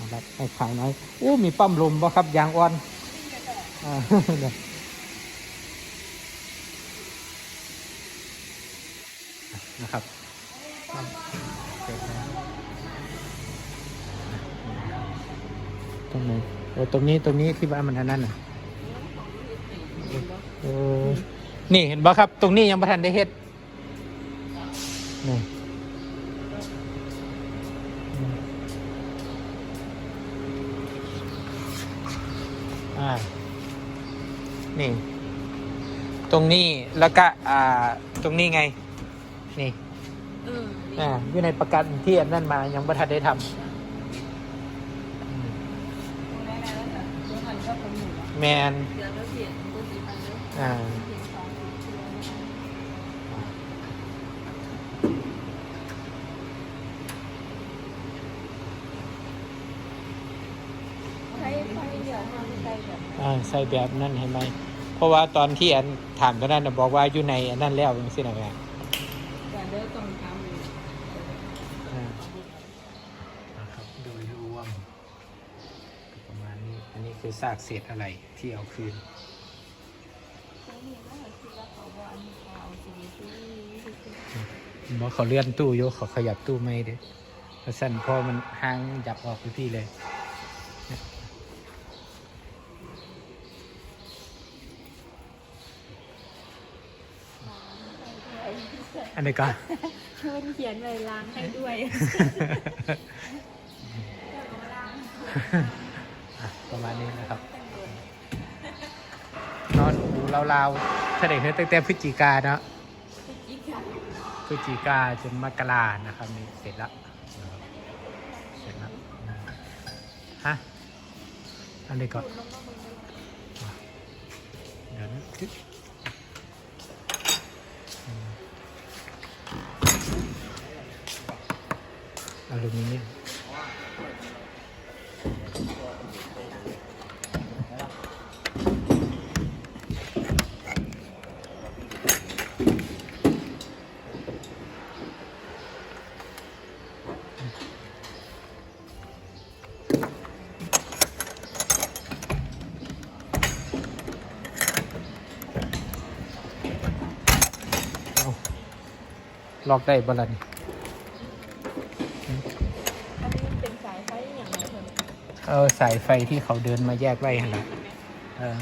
นะครับให้ขายน้อยโอ้มีปั๊มลมบ่ครับยางอ่อนนะครับตรงไหนโอ้ตรงนี้ตรงนี้ที่ว่ามันอันนั้นน่ะโอ้นี่เห็นบ่ครับ ตรงนี้ยังไม่ทันได้เฮ็ดนี่ อ่านี่ ตรงนี้แล้วก็อ่าตรงนี้ไง นี่เอออ่าอยู่ในประกันที่อันนั้นมายังไม่ทันได้ทำอืมแมนเดี๋ยวเราเสียตัวสีพันเลยอ่าเสียสองสีใช้ไฟ เดียวมาใส่แบบอ่าใส่แบบนั้นเห็นไหม เพราะว่าตอนที่อันถามตอนนั้นน่ะบอกว่าอยู่ในอันนั้นแล้วอย่างสินะแม่แต่เดี๋ยวต้องทำอยู่อ่านะครับโดยรวมประมาณนี้ อันนี้คือซากเศษอะไรที่เอาคืนบอกเขาเลื่อนตู้โยกเขาขยับตู้ไม่เด้เพราะสั่นพอมันห้างจับออกไปพี่เลย อันนี้ก็ช่วยเขียนเลยล้างให้ด้วยอะประมาณนี้นะครับนอนดูลาวๆถ้าเด็กเฮ้ยตั้งแต่พฤศจิกาเนาะพฤศจิกาจนมกรานะครับนี่เสร็จแล้วนะครับเสร็จแล้วอืมฮะอันนี้ก็เดี๋ยวนะ อลูมิเนียมล็อกได้บ่ล่ะนี่ เอางไรเออสายไฟที่เขาเดินมาแยกไว้หั่นละเออ